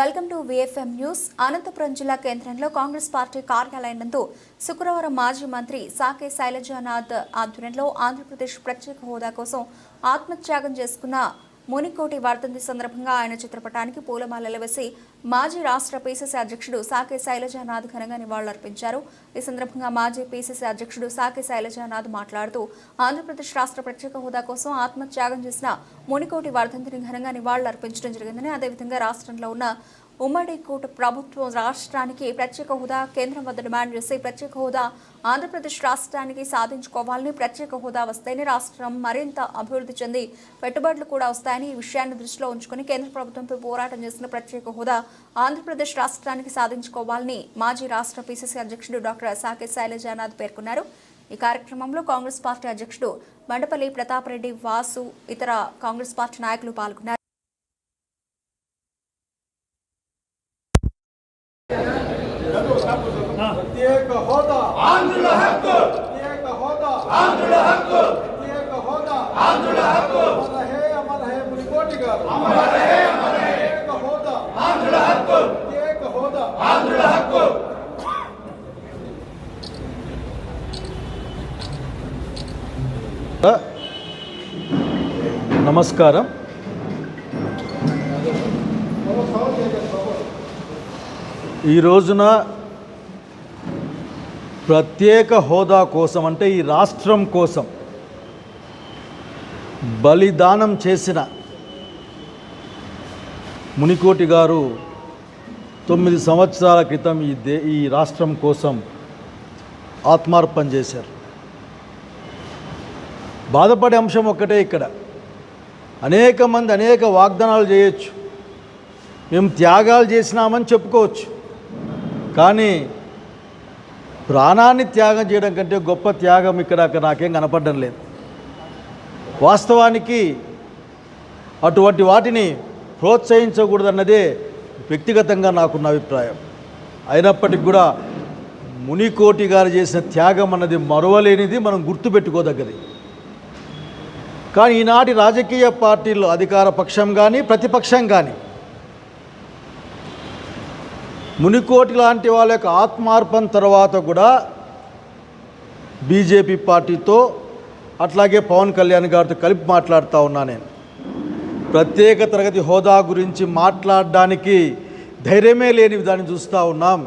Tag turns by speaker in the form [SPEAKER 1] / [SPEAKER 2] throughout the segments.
[SPEAKER 1] Welcome to VFM news Anantapuram జిల్లా కేంద్రంలో Congress party కార్యాలయం నందు శుక్రవారం మాజీ మంత్రి సాకే శైలజానాథ్ ఆధ్వర్యంలో ఆంధ్రప్రదేశ్ ప్రత్యేక హోదా కోసం ఆత్మత్యాగం చేసుకున్న మునికోటి వర్ధంతి సందర్భంగా ఆయన చిత్రపటానికి పూలమాలలు వేసి మాజీ రాష్ట్ర పీసీసీ అధ్యక్షుడు సాకే శైలజానాథ్ ఘనంగా నివాళులర్పించారు. ఈ సందర్భంగా మాజీ పీసీసీ అధ్యక్షుడు సాకే శైలజానాథ్ మాట్లాడుతూ ఆంధ్రప్రదేశ్ రాష్ట్ర ప్రత్యేక హోదా కోసం ఆత్మత్యాగం చేసిన మునికోటి వర్ధంతిని ఘనంగా నివాళులర్పించడం జరిగిందని అదేవిధంగా రాష్ట్రంలో ఉన్న ఉమ్మడి కూట ప్రభుత్వం రాష్ట్రానికి ప్రత్యేక హోదా కేంద్రం వద్ద డిమాండ్ చేసి ప్రత్యేక హోదా ఆంధ్రప్రదేశ్ రాష్ట్రానికి సాధించుకోవాలని ప్రత్యేక హోదా వస్తేనే రాష్ట్రం మరింత అభివృద్ధి చెంది పెట్టుబడులు కూడా వస్తాయని ఈ విషయాన్ని దృష్టిలో ఉంచుకుని కేంద్ర ప్రభుత్వంపై పోరాటం చేసిన ప్రత్యేక హోదా ఆంధ్రప్రదేశ్ రాష్ట్రానికి సాధించుకోవాలని మాజీ రాష్ట్ర పిసిసి అధ్యక్షుడు డాక్టర్ సాకే శైలజానాథ్ పేర్కొన్నారు. ఈ కార్యక్రమంలో కాంగ్రెస్ పార్టీ అధ్యక్షుడు మండపల్లి ప్రతాపరెడ్డి వాసు ఇతర కాంగ్రెస్ పార్టీ నాయకులు పాల్గొన్నారు.
[SPEAKER 2] ప్రత్యేక హోదా ఆంధ్రుల హక్కు ప్రత్యేక హోదా ఆంధ్రుల హక్కు ప్రత్యేక హోదా ఆంధ్రుల హక్కు అమర హే అమర హే మునికోటి గారు అమర హే అమర హే ప్రత్యేక హోదా ఆంధ్రుల హక్కు ప్రత్యేక హోదా ఆంధ్రుల హక్కు
[SPEAKER 3] నమస్కారం ఈ రోజున ప్రత్యేక హోదా కోసం అంటే ఈ రాష్ట్రం కోసం బలిదానం చేసిన మునికోటి గారు తొమ్మిది సంవత్సరాల క్రితం ఈ దే ఈ రాష్ట్రం కోసం ఆత్మార్పణ చేశారు. బాధపడే అంశం ఒక్కటే ఇక్కడ. అనేక మంది అనేక వాగ్దానాలు చేయొచ్చు. మేము త్యాగాలు చేసినామని చెప్పుకోవచ్చు. కానీ ప్రాణాన్ని త్యాగం చేయడం కంటే గొప్ప త్యాగం ఇక్కడ నాకేం కనపడడం లేదు. వాస్తవానికి అటువంటి వాటిని ప్రోత్సహించకూడదన్నదే వ్యక్తిగతంగా నాకున్న అభిప్రాయం. అయినప్పటికీ కూడా మునికోటి గారు చేసిన త్యాగం అన్నది మరవలేనిది మనం గుర్తుపెట్టుకోదగ్గది. కానీ ఈనాటి రాజకీయ పార్టీలు అధికార పక్షం కానీ ప్రతిపక్షం కానీ మునికోటి లాంటి వాళ్ళ యొక్క ఆత్మార్పణ తర్వాత కూడా బీజేపీ పార్టీతో అట్లాగే పవన్ కళ్యాణ్ గారితో కలిపి మాట్లాడుతూ ఉన్నా నేను. ప్రత్యేక తరగతి హోదా గురించి మాట్లాడడానికి ధైర్యమే లేని దాన్ని చూస్తూ ఉన్నాం.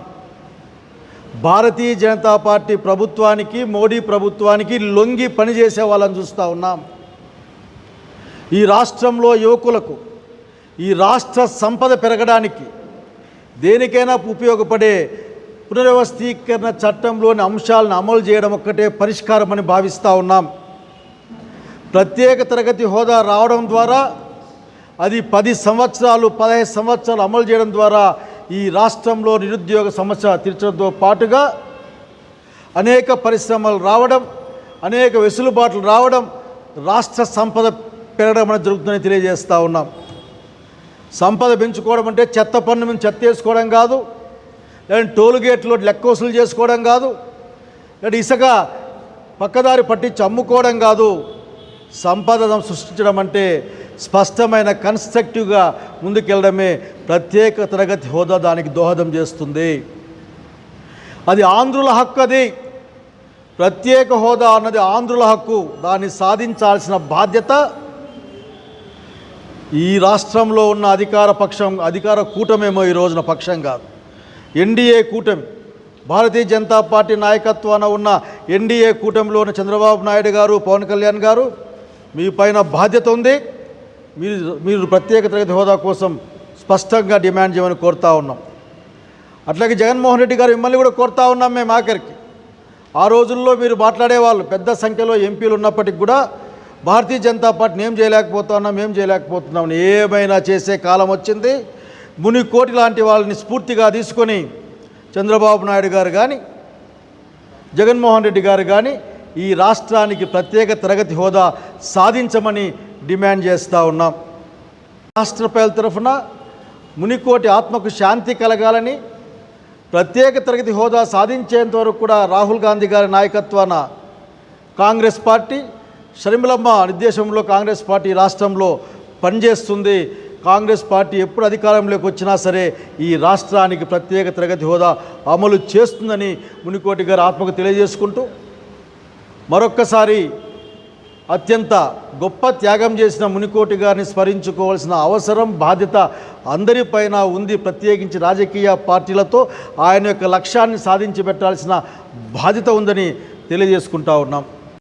[SPEAKER 3] భారతీయ జనతా పార్టీ ప్రభుత్వానికి మోడీ ప్రభుత్వానికి లొంగి పనిచేసే వాళ్ళని చూస్తూ ఉన్నాం. ఈ రాష్ట్రంలో యువకులకు ఈ రాష్ట్ర సంపద పెరగడానికి దేనికైనా ఉపయోగపడే పునర్వ్యవస్థీకరణ చట్టంలోని అంశాలను అమలు చేయడం ఒక్కటే పరిష్కారం అని భావిస్తూ ఉన్నాం. ప్రత్యేక తరగతి హోదా రావడం ద్వారా అది పది సంవత్సరాలు పదహైదు సంవత్సరాలు అమలు చేయడం ద్వారా ఈ రాష్ట్రంలో నిరుద్యోగ సమస్య తీర్చడంతో పాటుగా అనేక పరిశ్రమలు రావడం అనేక వెసులుబాట్లు రావడం రాష్ట్ర సంపద పెరగడం అనేది జరుగుతుందని తెలియజేస్తూ ఉన్నాం. సంపద పెంచుకోవడం అంటే చెత్త పన్ను మీద చెత్త వేసుకోవడం కాదు. లేదంటే టోల్ గేట్లో లెక్క వసూలు చేసుకోవడం కాదు. లేదంటే ఇసుక పక్కదారి పట్టించి అమ్ముకోవడం కాదు. సంపద సృష్టించడం అంటే స్పష్టమైన కన్స్ట్రక్టివ్గా ముందుకెళ్ళడమే ప్రత్యేక తరగతి హోదా దానికి దోహదం చేస్తుంది. అది ఆంధ్రుల హక్కు అది. ప్రత్యేక హోదా అన్నది ఆంధ్రుల హక్కు. దాన్ని సాధించాల్సిన బాధ్యత ఈ రాష్ట్రంలో ఉన్న అధికార పక్షం అధికార కూటమేమో ఈ రోజున పక్షం కాదు. ఎన్డీఏ కూటమి భారతీయ జనతా పార్టీ నాయకత్వాన ఉన్న ఎన్డీఏ కూటమిలో ఉన్న చంద్రబాబు నాయుడు గారు పవన్ కళ్యాణ్ గారు మీ పైన బాధ్యత ఉంది. మీరు మీరు ప్రత్యేక తరగతి హోదా కోసం స్పష్టంగా డిమాండ్ చేయమని కోరుతా ఉన్నాం. అట్లాగే జగన్మోహన్ రెడ్డి గారు మిమ్మల్ని కూడా కోరుతా ఉన్నాం మేము ఆఖరికి. ఆ రోజుల్లో మీరు మాట్లాడేవాళ్ళు పెద్ద సంఖ్యలో ఎంపీలు ఉన్నప్పటికి కూడా భారతీయ జనతా పార్టీని ఏం చేయలేకపోతున్నాం ఏం చేయలేకపోతున్నాం అని ఏమైనా చేసే కాలం వచ్చింది. మునికోటి లాంటి వాళ్ళని స్ఫూర్తిగా తీసుకొని చంద్రబాబు నాయుడు గారు కానీ జగన్మోహన్ రెడ్డి గారు కానీ ఈ రాష్ట్రానికి ప్రత్యేక తరగతి హోదా సాధించమని డిమాండ్ చేస్తూ ఉన్నాం. రాష్ట్ర ప్రజల తరఫున మునికోటి ఆత్మకు శాంతి కలగాలని ప్రత్యేక తరగతి హోదా సాధించేంత వరకు కూడా రాహుల్ గాంధీ గారి నాయకత్వాన కాంగ్రెస్ పార్టీ షర్మిలమ్మ నిర్దేశంలో కాంగ్రెస్ పార్టీ రాష్ట్రంలో పనిచేస్తుంది. కాంగ్రెస్ పార్టీ ఎప్పుడు అధికారంలోకి వచ్చినా సరే ఈ రాష్ట్రానికి ప్రత్యేక తరగతి హోదా అమలు చేస్తుందని మునికోటి గారు ఆత్మకు తెలియజేసుకుంటూ మరొక్కసారి అత్యంత గొప్ప త్యాగం చేసిన మునికోటి గారిని స్మరించుకోవాల్సిన అవసరం బాధ్యత అందరిపైన ఉంది. ప్రత్యేకించి రాజకీయ పార్టీలతో ఆయన యొక్క లక్ష్యాన్ని సాధించి పెట్టాల్సిన బాధ్యత ఉందని తెలియజేసుకుంటా ఉన్నాం.